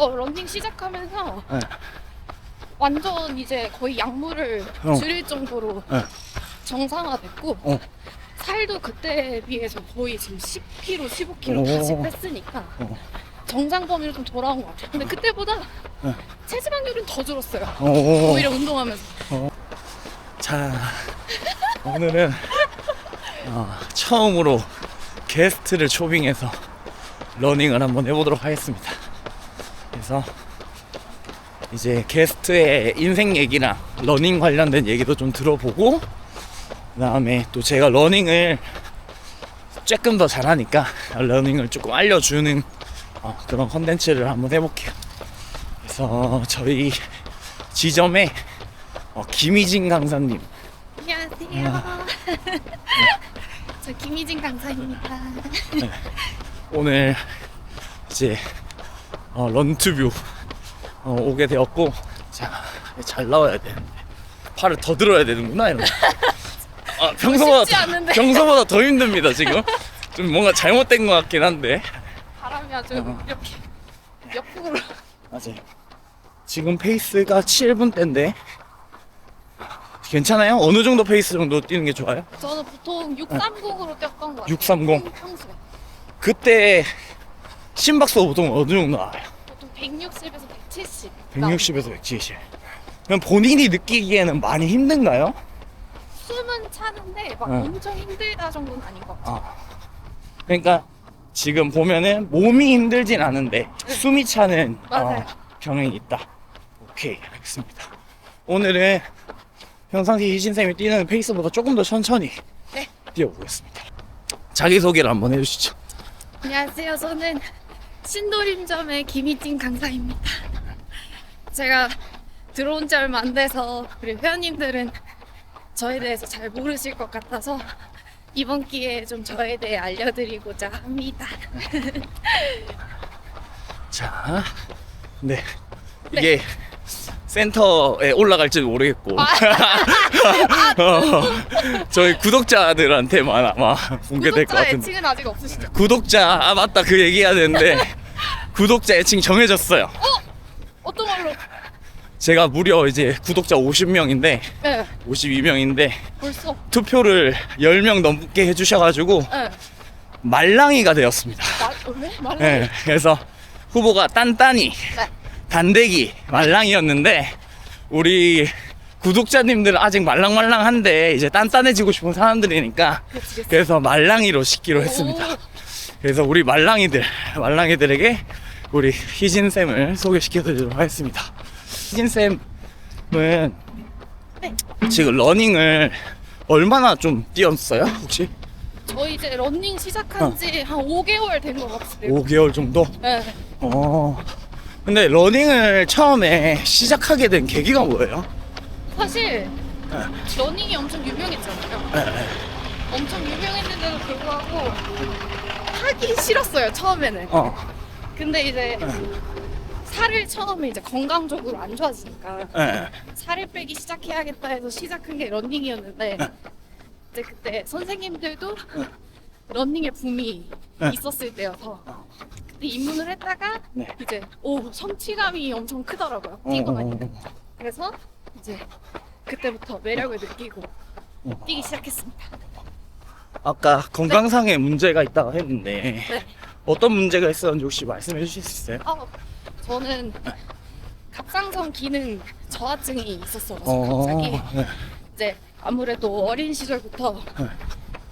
어 런닝 시작하면서 네. 완전 이제 거의 약물을 어. 줄일 정도로 네. 정상화됐고 어. 살도 그때에 비해서 거의 지금 10kg, 15kg 오. 다시 뺐으니까 어. 정상 범위로 좀 돌아온 것 같아요. 근데 그때보다 네. 체지방률은 더 줄었어요. 오. 오히려 운동하면서. 자, 오늘은 어, 처음으로 게스트를 초빙해서 러닝을 한번 해보도록 하겠습니다. 그래서 이제 게스트의 인생 얘기랑 러닝 관련된 얘기도 좀 들어보고 그 다음에 또 제가 러닝을 조금 더 잘하니까 러닝을 조금 알려주는 어, 그런 컨텐츠를 한번 해볼게요. 그래서 저희 지점에 어, 김희진 강사님 안녕하세요. 저 김희진 강사입니다. 오늘 이제 어, 런투뷰 어, 오게 되었고 자 잘 나와야 되는데 팔을 더 들어야 되는구나 이런 아, 평소보다 쉽지 않은데. 평소보다 더 힘듭니다 지금 좀 뭔가 잘못된 것 같긴 한데 바람이 아주 어. 이렇게 옆으로 맞아요 지금 페이스가 7분대인데 괜찮아요? 어느 정도 페이스 정도 뛰는 게 좋아요? 저는 보통 630으로 뛰었던 것 같아요. 630? 평소에. 그때 심박수 보통 어느 정도 나와요? 보통 160에서 170. 160에서 170. 그럼 본인이 느끼기에는 많이 힘든가요? 숨은 차는데 막 응. 엄청 힘들다 정도는 아닌 것 같아요. 아. 그러니까 지금 보면은 몸이 힘들진 않은데 숨이 차는 맞아요. 어, 경향이 있다. 오케이, 알겠습니다. 오늘은 평상시 희진쌤이 뛰는 페이스보다 조금 더 천천히 네. 뛰어보겠습니다. 자기소개를 한번 해주시죠. 안녕하세요. 저는 신도림점의 김희진 강사입니다. 제가 들어온 지 얼마 안 돼서 우리 회원님들은 저에 대해서 잘 모르실 것 같아서 이번 기회에 좀 저에 대해 알려드리고자 합니다. 자, 네. 이게 센터에 올라갈지 모르겠고. 아. 어, 저희 구독자들한테만 아마 공개될 것 구독자 같은데. 애칭은 아직 없으시죠? 구독자, 아, 맞다. 그 얘기해야 되는데. 구독자 애칭 정해졌어요. 어떤 걸로? 제가 무려 이제 구독자 50명인데, 네, 52명인데, 벌써. 투표를 10명 넘게 해주셔가지고, 네. 말랑이가 되었습니다. 마, 왜? 말라. 네, 그래서 후보가 딴딴이, 네. 단대기, 말랑이었는데 우리 구독자님들은 아직 말랑말랑한데 이제 단단해지고 싶은 사람들이니까. 그래서 말랑이로 시키로 했습니다. 오, 그래서 우리 말랑이들, 말랑이들에게 우리 희진 쌤을 소개시켜드리도록 하겠습니다. 희진 쌤은 네. 지금 러닝을 얼마나 좀 뛰었어요? 혹시 저 이제 러닝 시작한 어. 지한 5개월 된 것 같아요. 5개월 정도? 네. 어. 근데 러닝을 처음에 시작하게 된 계기가 뭐예요? 사실 러닝이 엄청 유명했잖아요. 네, 네. 엄청 유명했는데도 불구하고 하기 싫었어요 처음에는. 어. 근데 이제 네. 살을 처음에 이제 건강적으로 안 좋아지니까 네. 살을 빼기 시작해야겠다 해서 시작한 게 러닝이었는데 네. 이제 그때 선생님들도 러닝의 붐이 네. 있었을 때여서 그때 입문을 했다가 네. 이제 오 성취감이 엄청 크더라고요 뛰고 나니까 어. 그래서 이제 그때부터 매력을 느끼고 어. 뛰기 시작했습니다. 아까 건강상의 문제가 있다고 했는데 네. 어떤 문제가 있었는지 혹시 말씀해 주실 수 있어요? 어, 저는 갑상선 기능 저하증이 있었어가지고 어, 갑자기 네. 이제 아무래도 어린 시절부터 네.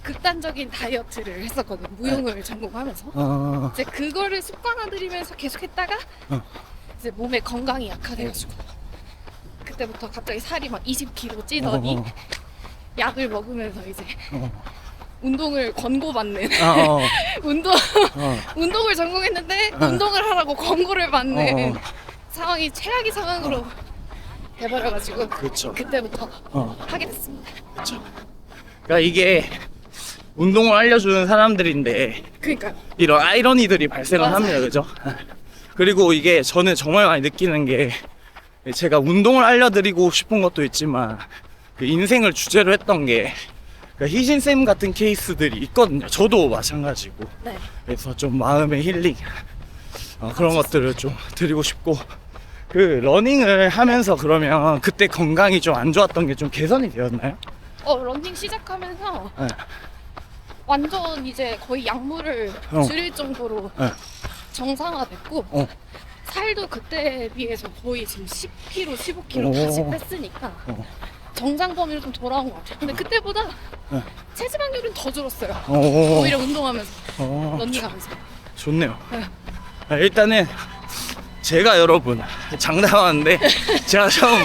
극단적인 다이어트를 했었거든요. 무용을 전공하면서 어, 이제 그거를 습관화들이면서 계속했다가 어. 이제 몸의 건강이 약화돼가지고 그때부터 갑자기 살이 막 20kg 찌더니 어, 약을 먹으면서 이제 어, 운동을 권고받는 어, 어, 운동 어, 운동을 전공했는데 어. 운동을 하라고 권고를 받는 어. 상황이 최악의 상황으로 돼버려가지고 그렇죠. 그때부터 어, 하게 됐습니다. 그러니까 이게 운동을 알려주는 사람들인데 그러니까 이런 아이러니들이 발생을 맞아요. 합니다, 그죠? 그리고 이게 저는 정말 많이 느끼는 게 제가 운동을 알려드리고 싶은 것도 있지만 그 인생을 주제로 했던 게 그러니까 희진 쌤 같은 케이스들이 있거든요. 저도 마찬가지고 네. 그래서 좀 마음의 힐링 어, 그런 것들을 좀 드리고 싶고 그 러닝을 하면서 그러면 그때 건강이 좀 안 좋았던 게 좀 개선이 되었나요? 어 런닝 시작하면서 네. 완전 이제 거의 약물을 어. 줄일 정도로 네. 정상화됐고 어. 살도 그때에 비해서 거의 지금 10kg, 15kg 오. 다시 뺐으니까 어. 정상 범위로 좀 돌아온 것 같아요. 근데 그때보다 네. 체지방률은 더 줄었어요. 어, 오히려 운동하면서 어, 런닝하면서. 좋네요. 네. 아, 일단은 제가 여러분 장담하는데 제가 처음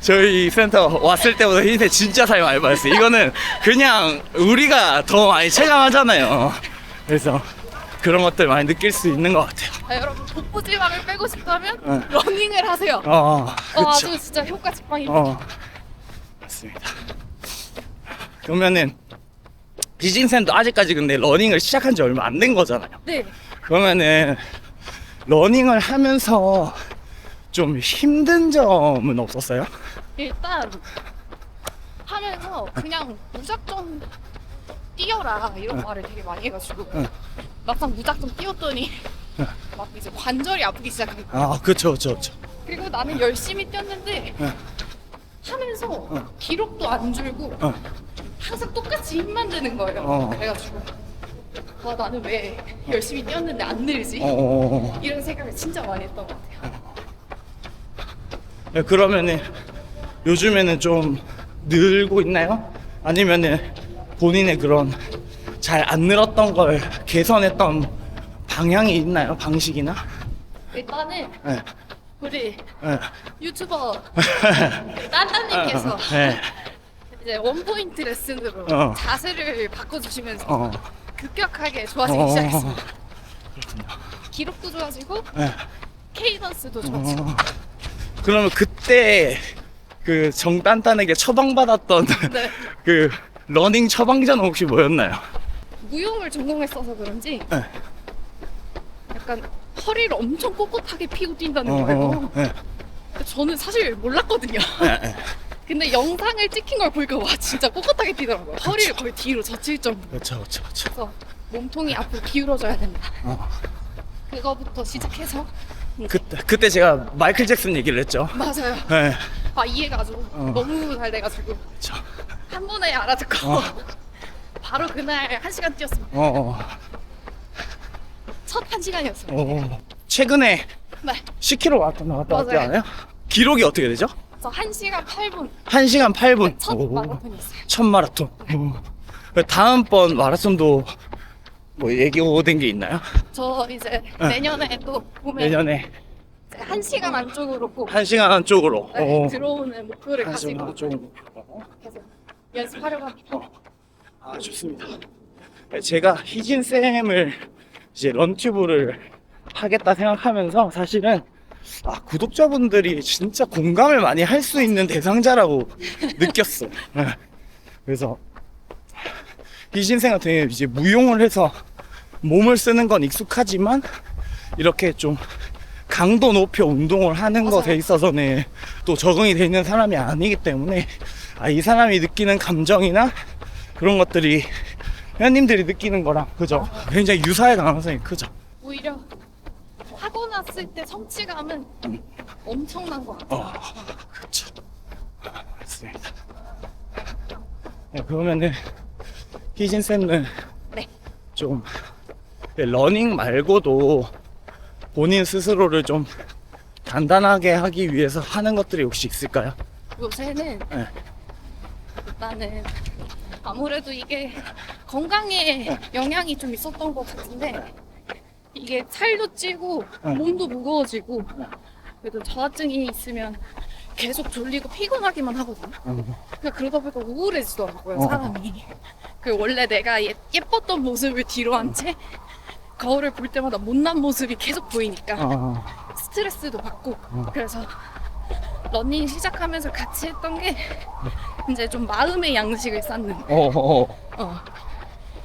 저희 센터 왔을 때보다 흰색 진짜 살 많이 빠졌어요. 이거는 그냥 우리가 더 많이 체감하잖아요. 그래서 그런 것들 많이 느낄 수 있는 것 같아요. 아, 여러분 복부 지방을 빼고 싶다면 네. 러닝을 하세요. 어, 그쵸. 아주 진짜 효과 직방입니다. 어, 맞습니다. 그러면은 비징센도 아직까지 근데 러닝을 시작한 지 얼마 안 된 거잖아요. 네. 그러면은 러닝을 하면서 좀 힘든 점은 없었어요? 일단 하면서 그냥 무작정 뛰어라 이런 말을 되게 많이 해가지고 응. 막상 무작정 뛰었더니 막 이제 관절이 아프기 거야. 아, 그쵸, 그쵸, 그쵸. 그리고 나는 열심히 뛰었는데 응. 하면서 응. 기록도 안 줄고 어, 항상 똑같이 힘만 드는 거예요. 어. 그래가지고 와 나는 왜 열심히 뛰었는데 안 늘지? 어, 어, 어. 이런 생각을 진짜 많이 했던 것 같아요. 네, 그러면은 요즘에는 좀 늘고 있나요? 아니면은 본인의 그런 잘 안 늘었던 걸 개선했던 방향이 있나요? 방식이나? 일단은 네, 우리 네. 유튜버 딴딴님께서 네. 이제 원포인트 레슨으로 어. 자세를 바꿔주시면서 어, 급격하게 좋아지기 어. 시작했습니다. 기록도 좋아지고 네. 케이던스도 좋아지고 어. 그러면 그때 그 정단단에게 처방받았던 네. 그 러닝 처방전은 혹시 뭐였나요? 무용을 전공했어서 그런지 네. 약간 허리를 엄청 꼿꼿하게 피고 뛴다는 어, 거예요. 어, 네. 저는 사실 몰랐거든요. 네, 네. 근데 영상을 찍힌 걸 보니까 와 진짜 꼿꼿하게 뛰더라고요. 허리를 거의 뒤로 젖힐 정도. 그렇죠, 그렇죠, 그렇죠. 몸통이 앞으로 기울어져야 된다. 어. 그거부터 시작해서 그때 그때 제가 마이클 잭슨 얘기를 했죠. 맞아요. 네, 아 이해가 아주 어. 너무 잘 돼가지고 그렇죠. 한 번에 알아듣고 어. 바로 그날 한 시간 뛰었습니다. 어, 어, 첫 한 시간이었습니다. 어. 최근에 네, 10km 왔다 나갔다 왔지 맞아요. 않아요? 기록이 어떻게 되죠? 저한 시간 8분 1시간 8분. 첫 마라톤이었어요. 첫 마라톤. 오. 다음번 마라톤도 뭐 얘기된 게 있나요? 저 이제 네. 내년에 또 보면 내년에 이제 한 시간 안쪽으로 꼭 1시간 안쪽으로. 네, 어. 들어오는 목표를 한 시간 가지고 안쪽으로. 계속 연습하려고 합니다. 아 좋습니다. 제가 희진 쌤을 이제 런튜브를 하겠다 생각하면서 사실은 아 구독자분들이 진짜 공감을 많이 할 수 있는 대상자라고 느꼈어. 네. 그래서 경우에 이제 무용을 해서 몸을 쓰는 건 익숙하지만 이렇게 좀 강도 높여 운동을 하는 맞아요. 것에 있어서는 또 적응이 돼 있는 사람이 아니기 때문에 아, 이 사람이 느끼는 감정이나 그런 것들이 회원님들이 느끼는 거랑 그죠? 굉장히 유사할 가능성이 크죠. 오히려 하고 났을 때 성취감은 엄청난 것 같아요. 어, 그렇죠. 맞습니다. 네, 그러면은 희진 쌤은 네. 좀 러닝 말고도 본인 스스로를 좀 단단하게 하기 위해서 하는 것들이 혹시 있을까요? 요새는 네. 일단은 아무래도 이게 건강에 네. 영향이 좀 있었던 것 같은데 이게 살도 찌고 네. 몸도 무거워지고 그래도 저하증이 있으면 계속 졸리고 피곤하기만 하거든요. 그러니까 그러다 보니까 우울해지더라고요 어. 사람이. 그 원래 내가 예, 예뻤던 모습을 뒤로 한 채 거울을 볼 때마다 못난 모습이 계속 보이니까 어, 스트레스도 받고 그래서 러닝 시작하면서 같이 했던 게 이제 좀 마음의 양식을 쌓는 어, 어, 어,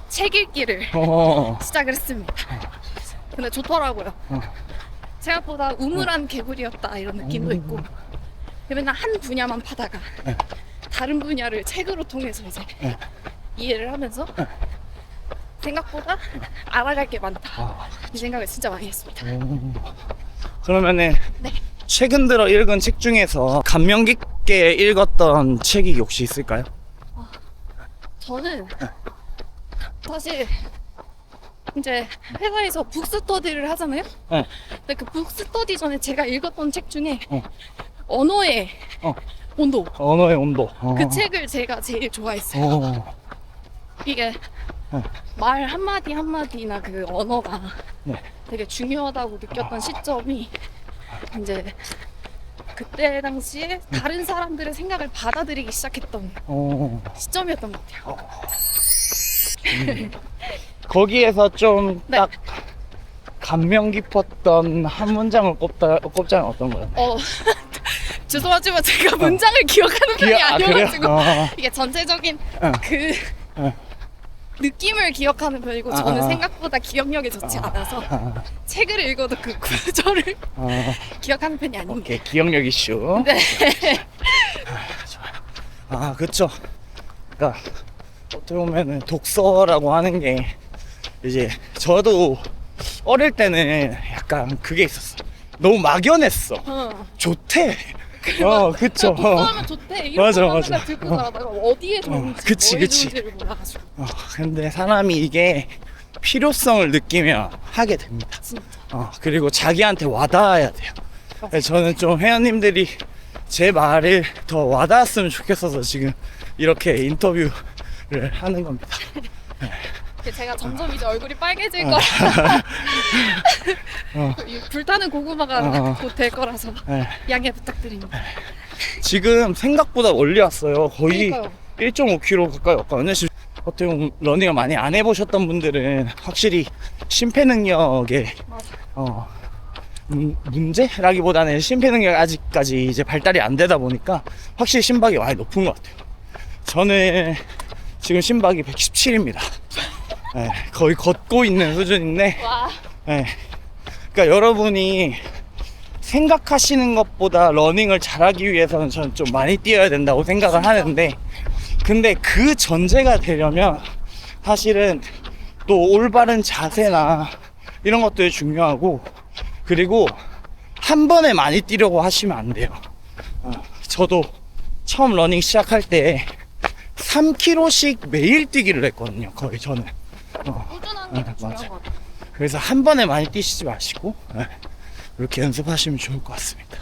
책 읽기를 어, 시작을 했습니다. 근데 좋더라고요. 어. 생각보다 우물한 개구리였다 이런 느낌도 있고 맨날 한 분야만 파다가 네. 다른 분야를 책으로 통해서 이제 네. 이해를 하면서 생각보다 알아갈 게 많다. 아, 이 생각을 진짜 많이 했습니다. 오. 그러면은 네. 최근 들어 읽은 책 중에서 감명 깊게 읽었던 책이 혹시 있을까요? 저는 사실 이제 회사에서 북스터디를 하잖아요. 네. 근데 그 북스터디 전에 제가 읽었던 책 중에 어. 언어의 어. 온도 언어의 온도. 어. 그 책을 제가 제일 좋아했어요. 어. 이게 네. 말 한마디 한마디나 그 언어가 네. 되게 중요하다고 느꼈던 시점이 이제 그때 당시에 다른 사람들의 생각을 받아들이기 시작했던 어. 시점이었던 것 같아요. 거기에서 좀 네. 딱 감명 깊었던 한 문장을 꼽다 꼽자면 어떤 거요? 어, 죄송하지만 제가 문장을 기억하는 편이 기억- 아, 그래요? 아니어가지고 어. 이게 전체적인 어. 그 어. 느낌을 기억하는 편이고 아, 저는 아. 생각보다 기억력이 좋지 않아서 아, 책을 읽어도 그 구조를 어. 기억하는 편이 아닙니다. 오케이 기억력 이슈. 네. 아 그쵸. 그러니까 어떻게 보면은 독서라고 하는 게 이제 저도 어릴 때는 약간 그게 있었어. 너무 막연했어. 어. 좋대. 어 그쵸. 독서하면 좋대. 이런 맞아, 거 맞아. 듣고 살다가 어디에 좋은지 그치, 뭐에 그치. 좋은지를 몰라가지고 어, 근데 사람이 이게 필요성을 느끼면 하게 됩니다. 진짜 어, 그리고 자기한테 와닿아야 돼요. 그래서 저는 좀 회원님들이 제 말을 더 와닿았으면 좋겠어서 지금 이렇게 인터뷰를 하는 겁니다. 제가 점점 이제 얼굴이 빨개질 어. 거라 어. 이 불타는 고구마가 어. 곧 될 거라서 네. 양해 부탁드립니다. 지금 생각보다 멀리 왔어요. 거의 그러니까요. 1.5km 가까이 왔거든요. 지금 어떻게 보면 러닝을 많이 안 해보셨던 분들은 확실히 심폐 능력에 맞아. 어, 문, 문제라기보다는 심폐 능력이 아직까지 이제 발달이 안 되다 보니까 확실히 심박이 많이 높은 것 같아요. 저는 지금 심박이 117입니다. 거의 걷고 있는 수준인데, 와 예. 그러니까 여러분이 생각하시는 것보다 러닝을 잘하기 위해서는 저는 좀 많이 뛰어야 된다고 생각을 하는데, 근데 그 전제가 되려면 사실은 또 올바른 자세나 이런 것들이 중요하고, 그리고 한 번에 많이 뛰려고 하시면 안 돼요. 어, 저도 처음 러닝 시작할 때 3km씩 매일 뛰기를 했거든요. 거의 저는. 어, 꾸준한 게 네, 중요한. 것 같아요. 그래서 한 번에 많이 뛰시지 마시고 예, 이렇게 연습하시면 좋을 것 같습니다.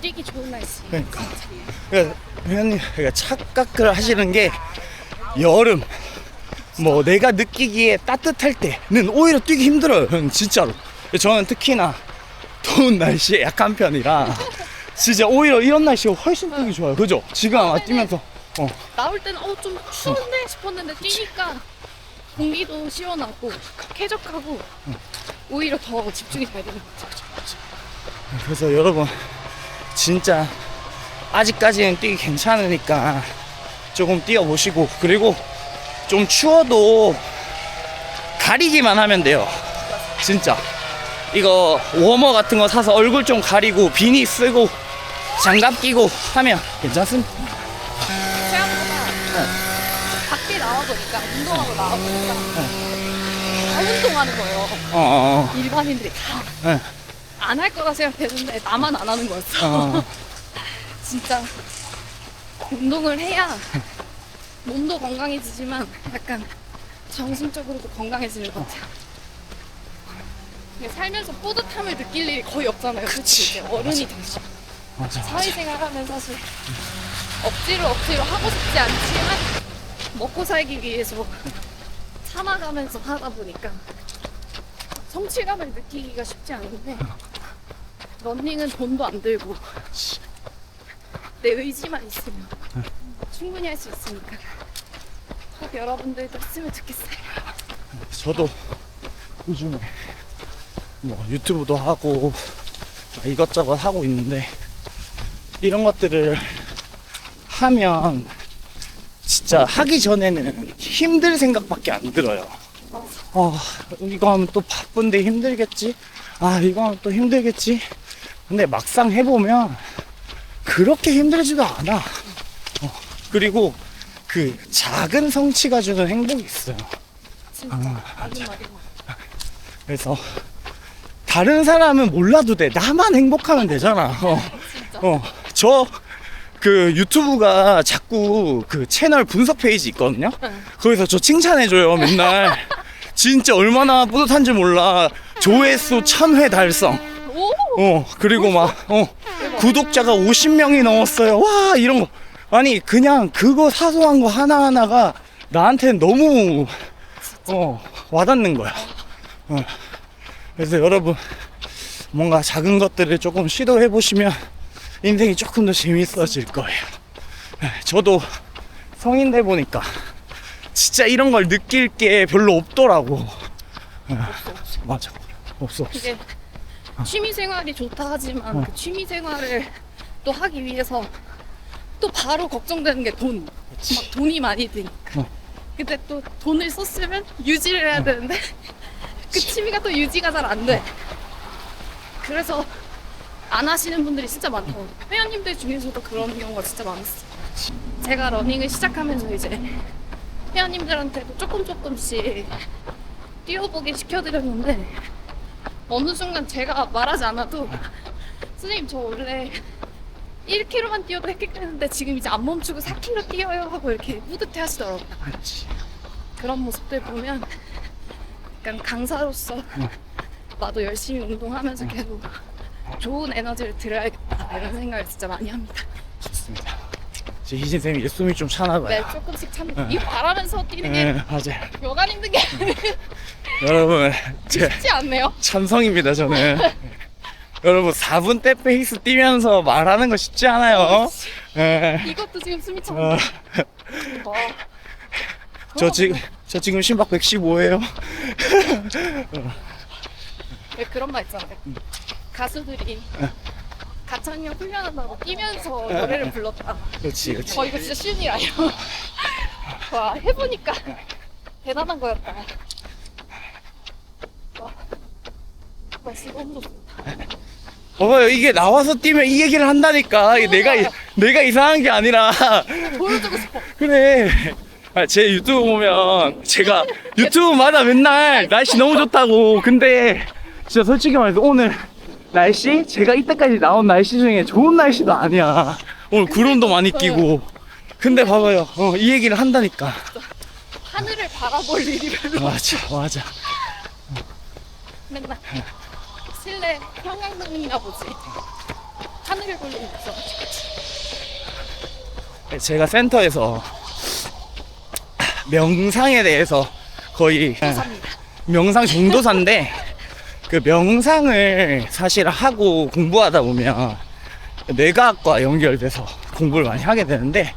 뛰기 좋은 날씨. 그러니까. 그러니까 회원님 그러니까 착각을 하시는 게 여름 뭐 내가 느끼기에 따뜻할 때는 오히려 뛰기 힘들어요. 형, 진짜로. 저는 특히나 더운 날씨에 약한 편이라 진짜 오히려 이런 날씨가 훨씬 뛰기 좋아요. 그죠? 지금 아마 뛰면서 어, 나올 때는 어 좀 추운데 싶었는데 뛰니까 공기도 시원하고 쾌적하고 오히려 더 집중이 잘 되는 것 같아요. 그래서 여러분 진짜 아직까지는 뛰기 괜찮으니까 조금 뛰어보시고 그리고 좀 추워도 가리기만 하면 돼요. 진짜. 이거 워머 같은 거 사서 얼굴 좀 가리고 비니 쓰고 장갑 끼고 하면 괜찮습니다 밖에 나와보니까 운동하고 나와보니까 다 운동하는 거예요. 어, 어, 일반인들이 다. 네. 안할 거라 생각했는데 나만 안 하는 거였어. 어, 어. 진짜 운동을 해야 몸도 건강해지지만 약간 정신적으로도 건강해지는 것 같아요. 살면서 뿌듯함을 느낄 일이 거의 없잖아요. 이제 어른이 맞아 맞아 사회생활 하면 사실 억지로 억지로 하고 싶지 않지만 먹고 살기 위해서 참아가면서 하다 보니까 성취감을 느끼기가 쉽지 않은데 런닝은 돈도 안 들고 내 의지만 있으면 충분히 할 수 있으니까 꼭 여러분들도 했으면 좋겠어요. 저도 요즘에 뭐 유튜브도 하고 이것저것 하고 있는데 이런 것들을 하면 진짜 하기 전에는 힘들 생각밖에 안 들어요. 어, 이거 하면 또 바쁜데 힘들겠지? 아, 이거 하면 또 힘들겠지? 근데 막상 해보면 그렇게 힘들지도 않아. 어, 그리고 그 작은 성취가 주는 행복이 있어요. 아. 그래서 다른 사람은 몰라도 돼. 나만 행복하면 되잖아. 어. 어, 저, 그 유튜브가 자꾸 그 채널 분석 페이지 있거든요? 응. 거기서 저 칭찬해줘요, 맨날. 진짜 얼마나 뿌듯한지 몰라. 조회수 1000회 달성. 오! 어, 그리고 막, 어, 구독자가 50명이 넘었어요. 와, 이런 거. 아니, 그냥 그거 사소한 거 하나 하나가 나한테는 너무, 어, 와닿는 거야. 어. 그래서 여러분, 뭔가 작은 것들을 조금 시도해 보시면 인생이 조금 더 재밌어질 거예요. 예, 저도 성인 돼 보니까 진짜 이런 걸 느낄 게 별로 없더라고. 예, 없어, 없어. 맞아. 없어, 없어. 이게 취미 생활이 좋다 하지만 어. 그 취미 생활을 또 하기 위해서 또 바로 걱정되는 게 돈. 막 돈이 많이 드니까. 어. 근데 또 돈을 썼으면 유지를 해야 되는데 그 취미가 또 유지가 잘 안 돼. 그래서 안 하시는 분들이 진짜 많더라고요. 회원님들 중에서도 그런 경우가 진짜 많았어요. 제가 러닝을 시작하면서 이제 회원님들한테도 조금 조금씩 뛰어보게 시켜드렸는데 어느 순간 제가 말하지 않아도 선생님 저 원래 1km만 뛰어도 했겠는데 지금 이제 안 멈추고 4km 뛰어요 하고 이렇게 뿌듯해 하시더라고요. 그런 모습들 보면 약간 강사로서 나도 열심히 운동하면서 계속 좋은 에너지를 들어야겠다 이런 생각을 진짜 많이 합니다. 좋습니다. 제 희진 쌤이 숨이 좀 차나 네, 봐요. 조금씩 참 이거 바라면서 뛰는 게 네, 맞아요. 여간 힘든 게 여러분, 제 쉽지 않네요. 찬성입니다, 저는. 여러분, 4분 대 페이스 뛰면서 말하는 거 쉽지 않아요. 예. 이것도 지금 숨이 차. 어, 와. 저 지금, 저 지금 심박 115예요. 왜 그런 말 있잖아요. 가수들이 가창력 훈련한다고 뛰면서 노래를 불렀다. 그렇지, 그렇지. 어 이거 진짜 쉬운 일 아니야. 와 해보니까 대단한 거였다. 와 날씨 너무 좋다. 봐봐요, 이게 나와서 뛰면 이 얘기를 한다니까. 이게 내가, 이- 내가 이상한 게 아니라. 보여주고 싶어. 그래. 아, 제 유튜브 보면 제가 유튜브마다 맨날 날씨 너무 좋다고. 근데 진짜 솔직히 말해서 오늘 날씨 제가 이때까지 나온 날씨 중에 좋은 날씨도 아니야. 오늘 구름도 많이 끼고. 근데 봐봐요. 어, 이 얘기를 한다니까. 하늘을 바라볼 일이 별로 맞아, 맞아. 맨날 실내 평양등이나 보지. 하늘을 볼 일이 없어. 제가 센터에서 명상에 대해서 거의. 명상 정도사인데 그 명상을 사실 하고 공부하다 보면 뇌과학과 연결돼서 공부를 많이 하게 되는데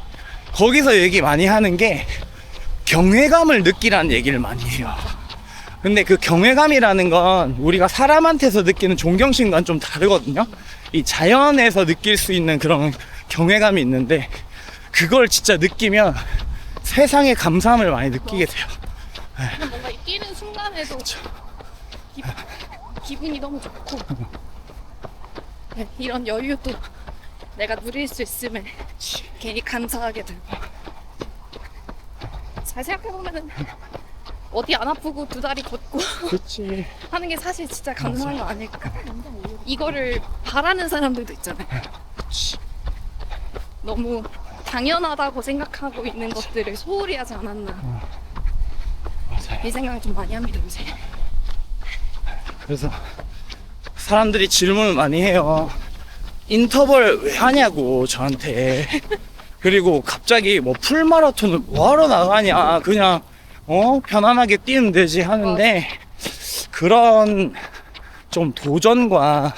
거기서 얘기 많이 하는 게 경외감을 느끼라는 얘기를 많이 해요. 근데 그 경외감이라는 건 우리가 사람한테서 느끼는 존경심과는 좀 다르거든요. 이 자연에서 느낄 수 있는 그런 경외감이 있는데 그걸 진짜 느끼면 세상에 감사함을 많이 느끼게 돼요. 뭔가 이 뛰는 순간에도 기, 기분이 너무 좋고. 네, 이런 여유도 내가 누릴 수 있음에 괜히 감사하게 되고. 잘 생각해보면은 어디 안 아프고 두 다리 걷고 그렇지. 하는 게 사실 진짜 감사한 거 아닐까. 이거를 바라는 사람들도 있잖아요. 너무 당연하다고 생각하고 있는 것들을 소홀히 하지 않았나. 맞아요. 이 생각을 좀 많이 합니다 요새 그래서 사람들이 질문을 많이 해요. 인터벌 왜 하냐고 저한테. 그리고 갑자기 뭐 풀마라톤을 뭐하러 나가냐. 그냥 어 편안하게 뛰면 되지 하는데 그런 좀 도전과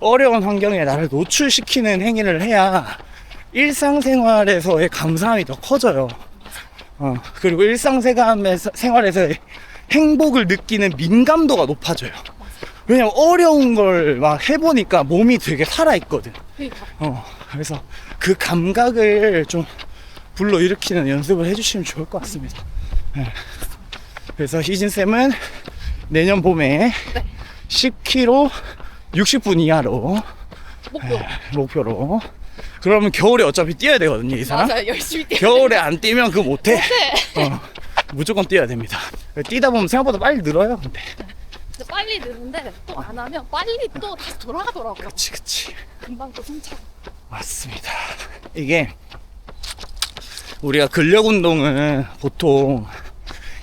어려운 환경에 나를 노출시키는 행위를 해야 일상생활에서의 감사함이 더 커져요. 어, 그리고 일상생활에서 생활에서의 행복을 느끼는 민감도가 높아져요. 왜냐면 어려운 걸 막 해보니까 몸이 되게 살아있거든. 그러니까 어, 그래서 그 감각을 좀 불러일으키는 연습을 해주시면 좋을 것 같습니다. 예. 그래서 희진쌤은 내년 봄에 네. 10km 60분 이하로 목표 목표로 그러면 겨울에 어차피 뛰어야 되거든요, 이 사람. 맞아요. 열심히 뛰어. 겨울에 안 뛰면 그거 못해. 네. 어, 무조건 뛰어야 됩니다. 뛰다 보면 생각보다 빨리 늘어요, 근데. 근데 빨리 느는데 또 안 하면 빨리 또 다시 돌아가더라고요. 그치, 그치. 금방 또 숨차. 맞습니다. 이게 우리가 근력 운동은 보통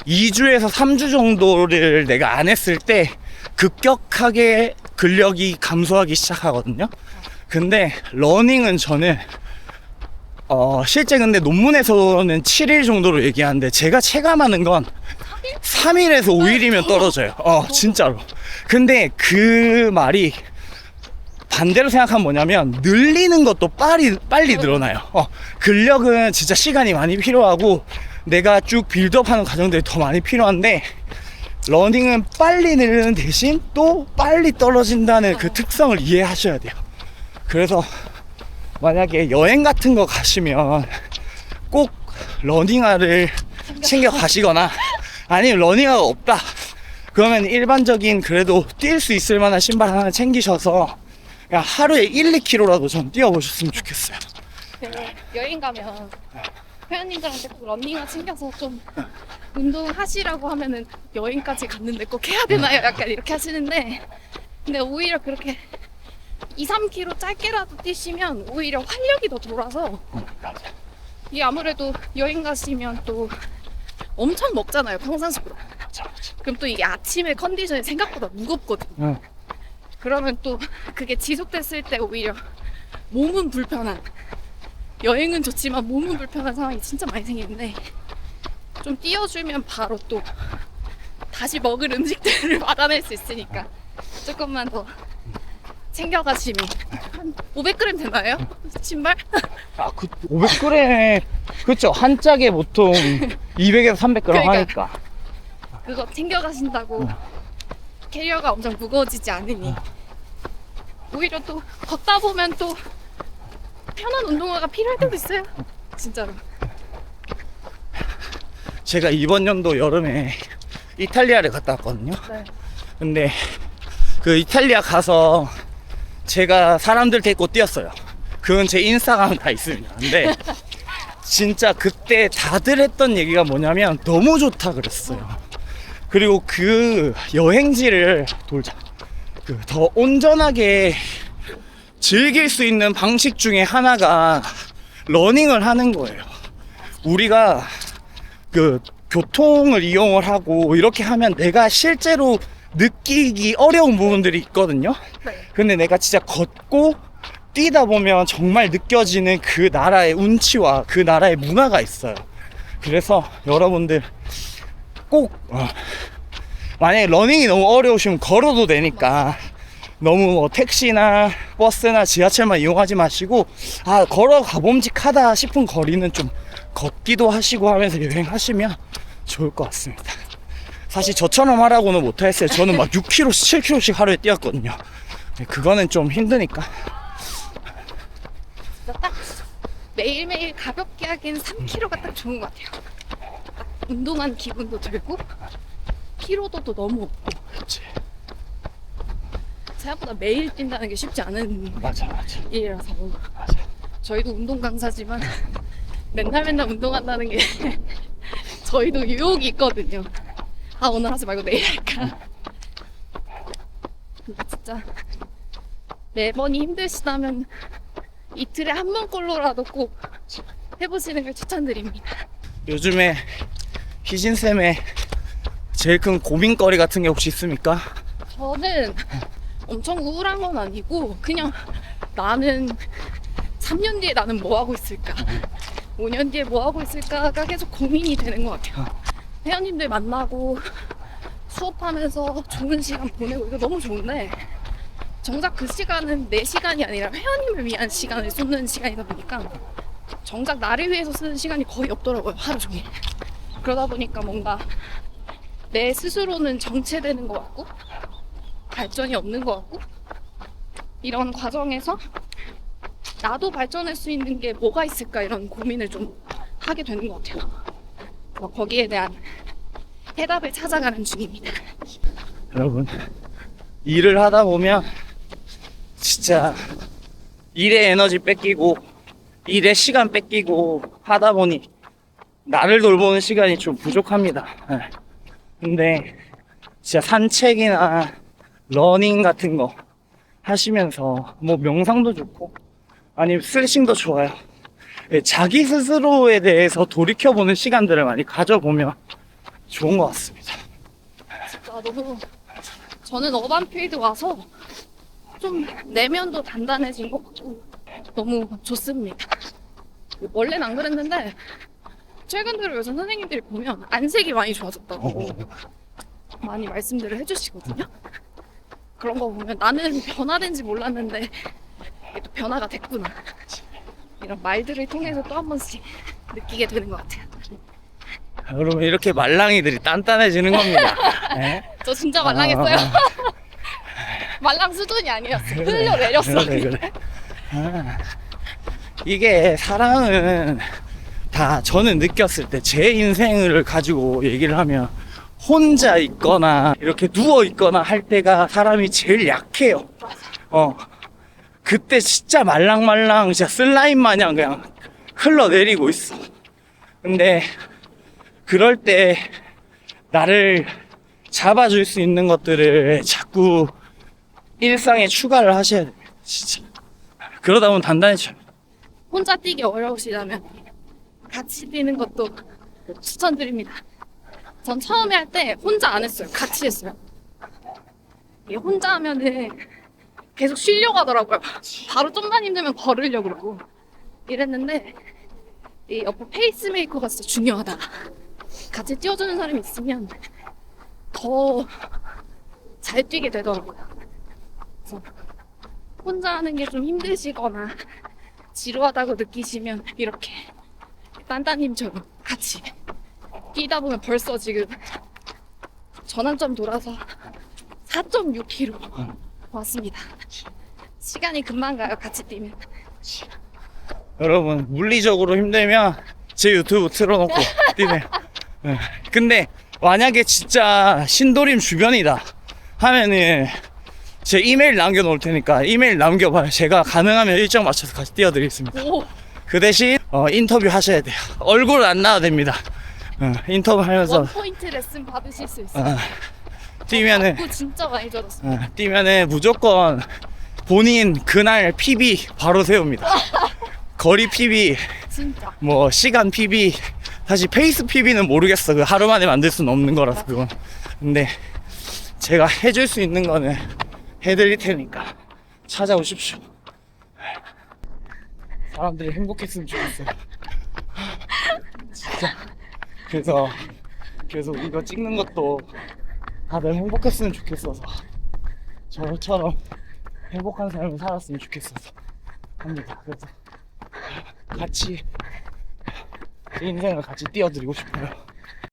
2주에서 3주 정도를 내가 안 했을 때 급격하게 근력이 감소하기 시작하거든요. 근데 러닝은 저는 어 실제 근데 논문에서는 7일 정도로 얘기하는데 제가 체감하는 건 3일에서 5일이면 떨어져요. 어 진짜로. 근데 그 말이 반대로 생각하면 뭐냐면 늘리는 것도 빨리 빨리 늘어나요. 어, 근력은 진짜 시간이 많이 필요하고 내가 쭉 빌드업하는 과정들이 더 많이 필요한데 러닝은 빨리 늘리는 대신 또 빨리 떨어진다는 그 특성을 이해하셔야 돼요. 그래서 만약에 여행 같은 거 가시면 꼭 러닝화를 챙겨 가시거나 아니면 러닝화가 없다. 그러면 일반적인 그래도 뛸 수 있을 만한 신발 하나 챙기셔서 그냥 하루에 1, 2km라도 좀 뛰어보셨으면 좋겠어요. 그 여행 가면 회원님들한테 꼭 런닝화 챙겨서 좀 운동하시라고 하면은 여행까지 갔는데 꼭 해야 되나요? 약간 이렇게 하시는데 근데 오히려 그렇게 2, 3km 짧게라도 뛰시면 오히려 활력이 더 돌아서 이게 아무래도 여행 가시면 또 엄청 먹잖아요 평상시보다 그럼 또 이게 아침에 컨디션이 생각보다 무겁거든요. 응. 그러면 또 그게 지속됐을 때 오히려 몸은 불편한 여행은 좋지만 몸은 불편한 상황이 진짜 많이 생기는데 좀 띄워주면 바로 또 다시 먹을 음식들을 받아낼 수 있으니까 조금만 더 챙겨가시면 한 500g 되나요? 신발? 아, 그 500g 그렇죠. 한 짝에 보통 200에서 300g 그러니까. 하니까. 그거 챙겨가신다고 캐리어가 엄청 무거워지지 않으니 오히려 또 걷다 보면 또 편한 운동화가 필요할 때도 있어요 진짜로 제가 이번 연도 여름에 이탈리아를 갔다 왔거든요. 네. 근데 그 이탈리아 가서 제가 사람들 데리고 뛰었어요. 그건 제 인스타그램 다 있습니다. 근데 진짜 그때 다들 했던 얘기가 뭐냐면 너무 좋다 그랬어요. 그리고 그 여행지를 돌자. 그 더 온전하게 즐길 수 있는 방식 중에 하나가 러닝을 하는 거예요. 우리가 그 교통을 이용을 하고 이렇게 하면 내가 실제로 느끼기 어려운 부분들이 있거든요. 네. 근데 내가 진짜 걷고 뛰다 보면 정말 느껴지는 그 나라의 운치와 그 나라의 문화가 있어요. 그래서 여러분들 꼭 어, 만약에 러닝이 너무 어려우시면 걸어도 되니까 너무 뭐 택시나 버스나 지하철만 이용하지 마시고 아 걸어 가 봄직하다 싶은 거리는 좀 걷기도 하시고 하면서 여행하시면 좋을 것 같습니다. 사실 저처럼 하라고는 못하겠어요. 저는 막 6km씩 7km씩 하루에 뛰었거든요. 네, 그거는 좀 힘드니까. 딱 매일매일 가볍게 하기엔 3kg가 딱 좋은 것 같아요 딱 운동한 기분도 들고 피로도도 너무 없고 그렇지. 생각보다 매일 뛴다는 게 쉽지 않은 맞아, 맞아, 일이라서 맞아. 저희도 운동 강사지만 맨날 맨날 운동한다는 게 저희도 유혹이 있거든요. 아 오늘 하지 말고 내일 할까. 근데 진짜 매번이 힘드시다면 이틀에 한 번꼴로라도 꼭 해보시는 걸 추천드립니다. 요즘에 희진 쌤의 제일 큰 고민거리 같은 게 혹시 있습니까? 저는 엄청 우울한 건 아니고 그냥 나는 3년 뒤에 나는 뭐 하고 있을까? 5년 뒤에 뭐 하고 있을까가 계속 고민이 되는 것 같아요. 회원님들 만나고 수업하면서 좋은 시간 보내고 이거 너무 좋은데 정작 그 시간은 내 시간이 아니라 회원님을 위한 시간을 쏟는 시간이다 보니까 정작 나를 위해서 쓰는 시간이 거의 없더라고요 하루 종일 그러다 보니까 뭔가 내 스스로는 정체되는 것 같고 발전이 없는 것 같고 이런 과정에서 나도 발전할 수 있는 게 뭐가 있을까 이런 고민을 좀 하게 되는 것 같아요. 뭐 거기에 대한 해답을 찾아가는 중입니다. 여러분, 일을 하다 보면 진짜 일의 에너지 뺏기고 일에 시간 뺏기고 하다 보니 나를 돌보는 시간이 좀 부족합니다. 예. 근데 진짜 산책이나 러닝 같은 거 하시면서 뭐 명상도 좋고 아니면 슬래싱도 좋아요. 예, 자기 스스로에 대해서 돌이켜보는 시간들을 많이 가져보면 좋은 것 같습니다. 진짜 너무 저는 어반필드 와서 좀 내면도 단단해진 것 같고 너무 좋습니다. 원래는 안 그랬는데 최근 들어 요즘 선생님들이 보면 안색이 많이 좋아졌다고 많이 말씀들을 해주시거든요. 그런 거 보면 나는 변화된지 몰랐는데 이게 또 변화가 됐구나. 이런 말들을 통해서 또 한 번씩 느끼게 되는 것 같아요. 여러분 이렇게 말랑이들이 단단해지는 겁니다. 예? 저 진짜 말랑했어요. 아, 말랑 수준이 아니었어. 흘려 내렸어. 그래, 그래. 아, 이게 사랑은 다 저는 느꼈을 때 제 인생을 가지고 얘기를 하면 혼자 있거나 이렇게 누워 있거나 할 때가 사람이 제일 약해요. 어. 그때 진짜 말랑말랑 진짜 슬라임 마냥 그냥 흘러내리고 있어. 근데 그럴 때 나를 잡아줄 수 있는 것들을 자꾸 일상에 추가를 하셔야 됩니다. 진짜. 그러다 보면 단단해져요. 혼자 뛰기 어려우시다면 같이 뛰는 것도 추천드립니다. 전 처음에 할 때 혼자 안 했어요. 같이 했어요. 이게 혼자 하면은 계속 쉬려고 하더라고요. 바로 좀만 힘들면 걸으려고 그러고 이랬는데 이 옆에 페이스메이커가 진짜 중요하다. 같이 뛰어주는 사람이 있으면 더 잘 뛰게 되더라고요. 그래서 혼자 하는 게 좀 힘드시거나 지루하다고 느끼시면 이렇게 딴따님처럼 같이 뛰다 보면 벌써 지금 전환점 돌아서 4.6km 왔습니다. 시간이 금방 가요, 같이 뛰면. 여러분, 물리적으로 힘들면 제 유튜브 틀어놓고 뛰네요. 예. 근데 만약에 진짜 신도림 주변이다 하면은 제 이메일 남겨놓을 테니까 이메일 남겨봐요. 제가 가능하면 일정 맞춰서 같이 뛰어드리겠습니다. 오, 그 대신 어, 인터뷰 하셔야 돼요. 얼굴 안 나와도 됩니다. 어, 인터뷰 하면서 원 포인트 레슨 받으실 수 있어요. 어, 뛰면은 그 진짜 많이 들었어요. 어, 뛰면은 무조건 본인 그날 PB 바로 세웁니다. 거리 PB, 진짜. 뭐 시간 PB, 사실 페이스 PB는 모르겠어. 그 하루 만에 만들 수는 없는 거라서 그건. 근데 제가 해줄 수 있는 거는 해드릴 테니까 찾아오십시오. 사람들이 행복했으면 좋겠어요. 진짜. 그래서 계속 이거 찍는 것도 다들 행복했으면 좋겠어서 저처럼 행복한 삶을 살았으면 좋겠어서 합니다. 그래서 같이 제 인생을 같이 띄워드리고 싶어요.